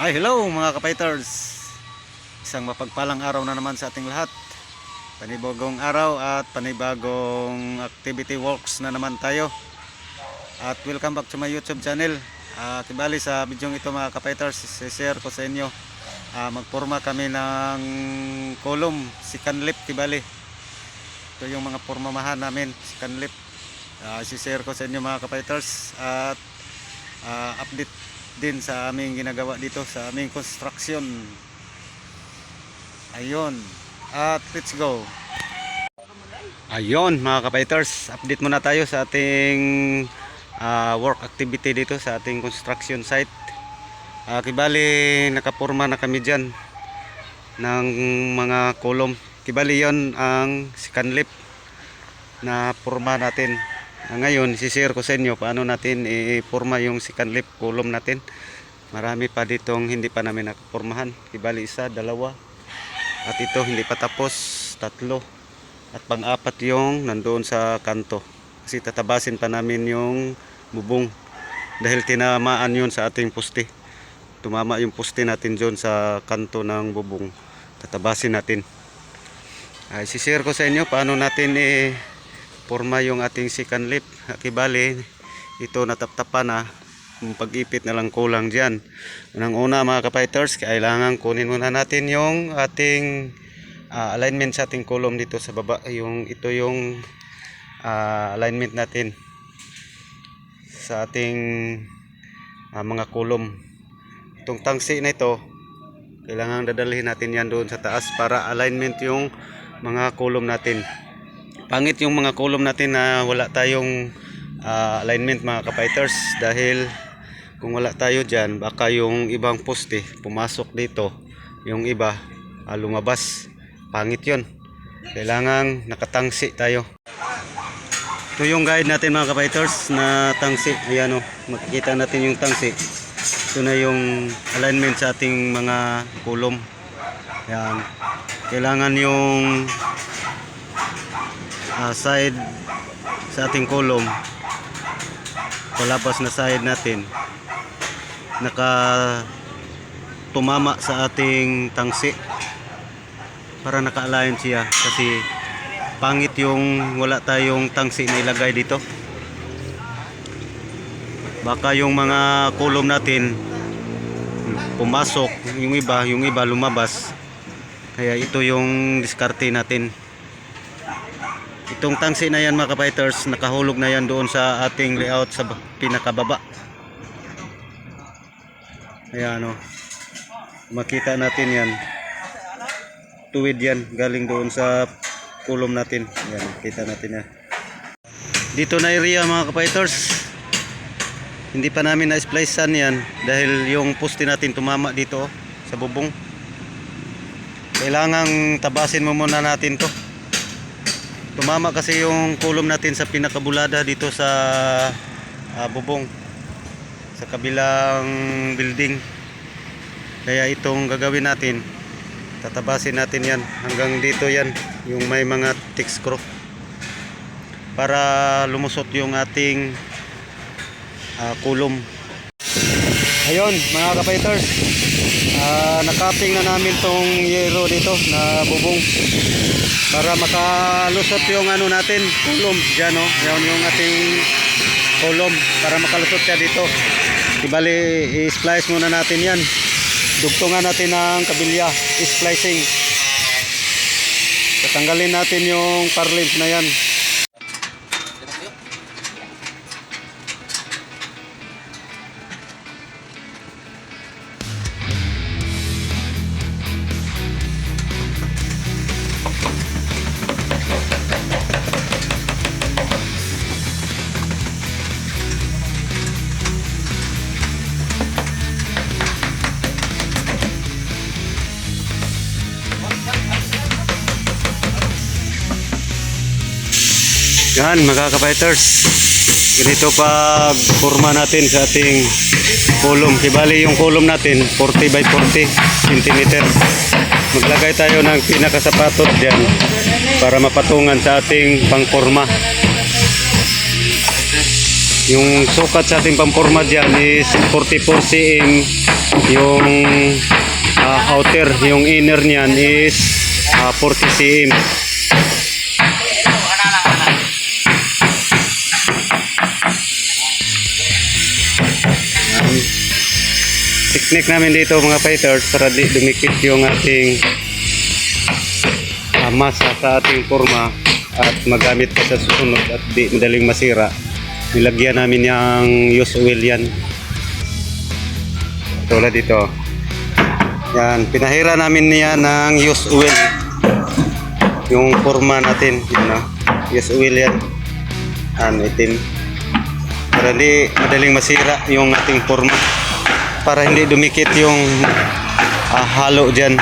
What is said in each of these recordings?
Ay, hello mga kapiters. Isang mapagpalang araw na naman sa ating lahat. Panibagong araw at panibagong activity works na naman tayo. At welcome back to my YouTube channel. Ah, kibali sa video ito mga kapiters, share ko sa inyo. Ah, magporma kami ng kolom, si Canlip kibali. Ito yung mga pormamahan namin, si Canlip. Ah, share ko sa inyo mga kapiters at ah, update din sa aming ginagawa dito sa aming construction. Ayun. At let's go. Ayun mga kapaiters, update muna tayo sa ating ah, work activity dito sa ating construction site. Ah, kibali nakapurma na kami dyan ng mga kolom. Kibali yon ang sikanlip na purma natin. Ah, ngayon, sishare ko sa inyo paano natin i-forma yung second lip column natin. Marami pa ditong hindi pa namin nakapurmahan. Ibali isa, dalawa. At ito hindi pa tapos, tatlo. At pang-apat yung nandoon sa kanto. Kasi tatabasin pa namin yung bubong. Dahil tinamaan yun sa ating poste. Tumama yung poste natin dyan sa kanto ng bubong. Tatabasin natin. Ay, sishare ko sa inyo paano natin i- forma yung ating second lip. Kibali, ito nataptapan na. Pag-ipit na lang kulang dyan. Unang una mga kapiters, kailangan kunin muna natin yung ating ah, alignment sa ating column dito sa baba. Yung, ito yung ah, alignment natin sa ating ah, mga column. Itong tangsi na ito, kailangan dadalhin natin yan doon sa taas para alignment yung mga column natin pangit yung mga column natin na wala tayong ah, alignment mga kapiters dahil kung wala tayo dyan baka yung ibang poste pumasok dito. Yung iba ah, lumabas. Pangit yon kailangan nakatangsi tayo. Ito yung guide natin mga kapiters na tangsi. Ayan o makikita natin yung tangsi. Ito na yung alignment sa ating mga column yan kailangan yung ah, side sa ating column palabas na side natin naka tumama sa ating tangsi para naka-align siya kasi pangit yung wala tayong tangsi na ilagay dito. Baka yung mga column natin pumasok yung iba yung iba lumabas. Kaya ito yung diskarte natin Itong tangsi na yan mga kapiters, nakahulog na yan doon sa ating layout sa ba- pinakababa. Ayan o. Makita natin yan. Tuwid yan, galing doon sa kulom natin. Ayan, kita natin yan. Dito na area mga kapiters. Hindi pa namin na-splicean yan dahil yung poste natin tumama dito oh, sa bubong. Kailangang tabasin mo muna natin to. Tumama kasi yung kulom natin sa pinakabulada dito sa ah, bubong sa kabilang building. Kaya itong gagawin natin, tatabasin natin yan hanggang dito yan, yung may mga thick screw. Para lumusot yung ating ah, kulom. Ayun, mga kapiters, ah, nakaping na namin tong yero dito na bubong para makalusot yung ano natin, kulom dyan no, yan yung ating kulom para makalusot siya dito. Ibali, i-splice muna natin yan. Dugtungan natin ng kabilya, i-splicing. Tatanggalin natin yung carlins na yan. Yan mga kapiters. Ganito pag forma natin sa ating kulom. Kibali yung kulom natin 40 by 40 cm. Maglagay tayo ng pinakasapatot dyan para mapatungan sa ating pangforma. Yung sukat sa ating pamporma dyan is 44 cm. Yung ah, outer, yung inner niyan is ah, 40 cm. Technique namin dito mga fighters para di dumikit yung ating ah, masa sa ating forma at magamit pa sa susunod at di madaling masira. Nilagyan namin yung use oil yan. Tulad dito. Yan, pinahira namin niya ng use oil. Yung forma natin, yun know, use oil yan. Ano, itim. Para hindi madaling masira yung ating forma. Para hindi dumikit yung ah, halo dyan.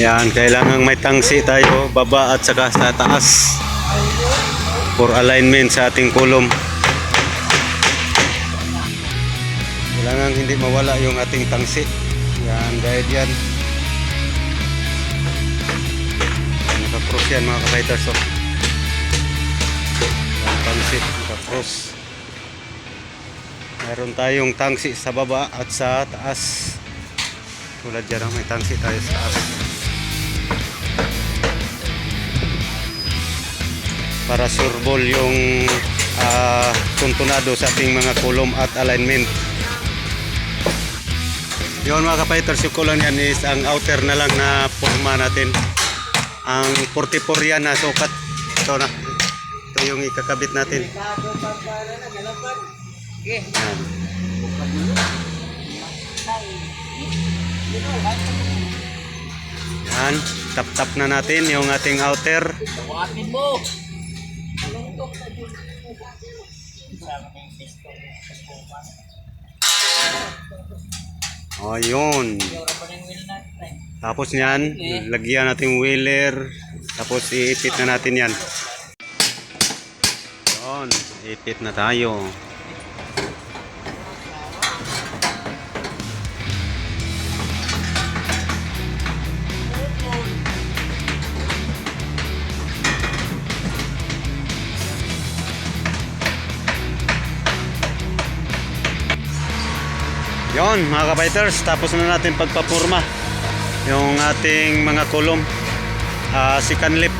Yan, kailangan may tangsi tayo baba at saka sa taas for alignment sa ating kulom. Kailangan hindi mawala yung ating tangsi. Yan, guide yan. Naka-cross yan mga ka-fighters. Oh. Yan, tangsi, naka-cross. Meron tayong tangsi sa baba at sa taas. Tulad dyan, oh, may tangsi tayo sa taas. para surbol yung ah, tuntunado sa ating mga kulom at alignment. Yun mga kapiters, yung kulong yan is ang outer na lang na forma natin. Ang 44 yan na sukat. Ito na. Ito yung ikakabit natin. Yan. Yan. Tap-tap na natin yung ating outer. O, yun. Tapos niyan, lagyan natin wheeler. Tapos iipit na natin yan. Yun, ipit na tayo. Yon mga kapiters, tapos na natin pagpapurma yung ating mga kolom uh, si canlip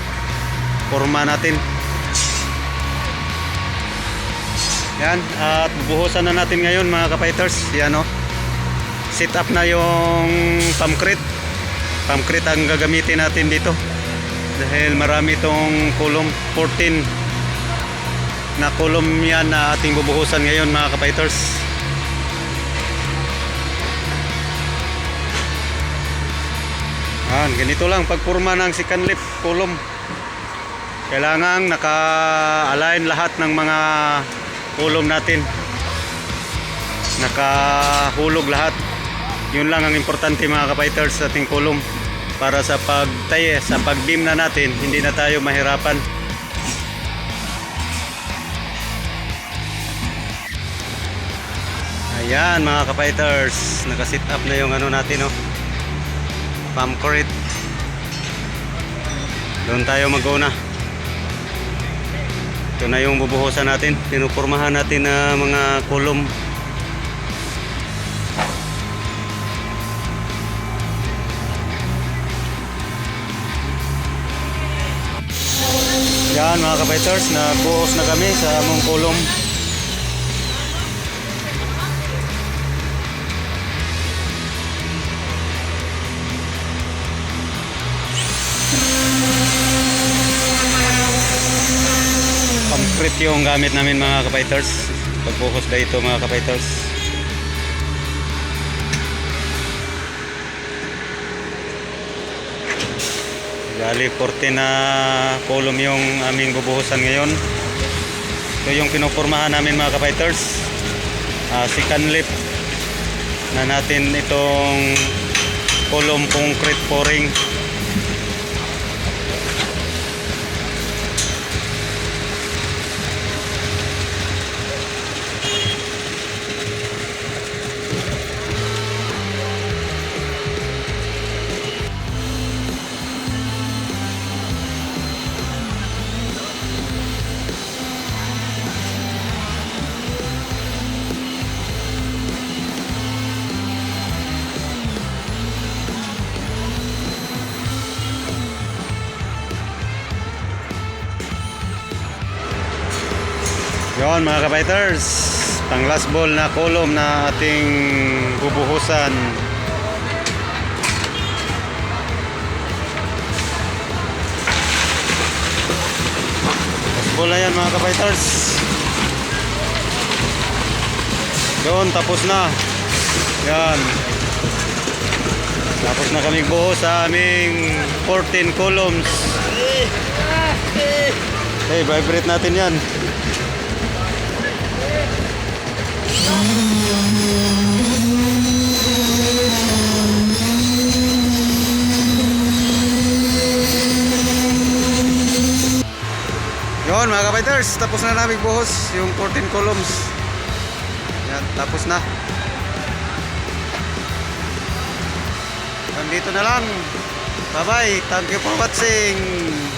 purma natin yan at bubuhusan na natin ngayon mga kapiters yan o sit up na yung pamcrete pamcrete ang gagamitin natin dito. Dahil marami itong kolom 14 na kolom yan na ating bubuhusan ngayon mga kapiters Yan, ganito lang pagpurma ng second lift column. Kailangan naka-align lahat ng mga column natin. Nakahulog lahat. Yun lang ang importante mga kapiters sa ating column para sa pagtaye, sa pag-beam na natin, hindi na tayo mahirapan. Ayan mga kapiters, naka-sit up na yung ano natin oh palm crate doon tayo mag-una ito na yung bubuhusan natin. Pinupurmahan natin na mga kolom yan mga kabaiters nagbuhos na kami sa among kolom yung gamit namin mga kapiters pagbuhos na ito mga kapiters Gali 14 na column yung aming bubuhusan ngayon. Ito yung pinupormahan namin mga kapiters uh, si canlip na natin itong column concrete pouring Yon mga kabiters, pang last ball na column na ating bubuhusan. Last ball na yan mga kabiters. Yun, tapos na. Yan. Tapos na kami buhos sa aming 14 columns. Hey, vibrate natin yan. Yun mga kapiters, tapos na namin buhos yung 14 columns. Yan, tapos na. Nandito na lang. Bye bye. Thank you for watching.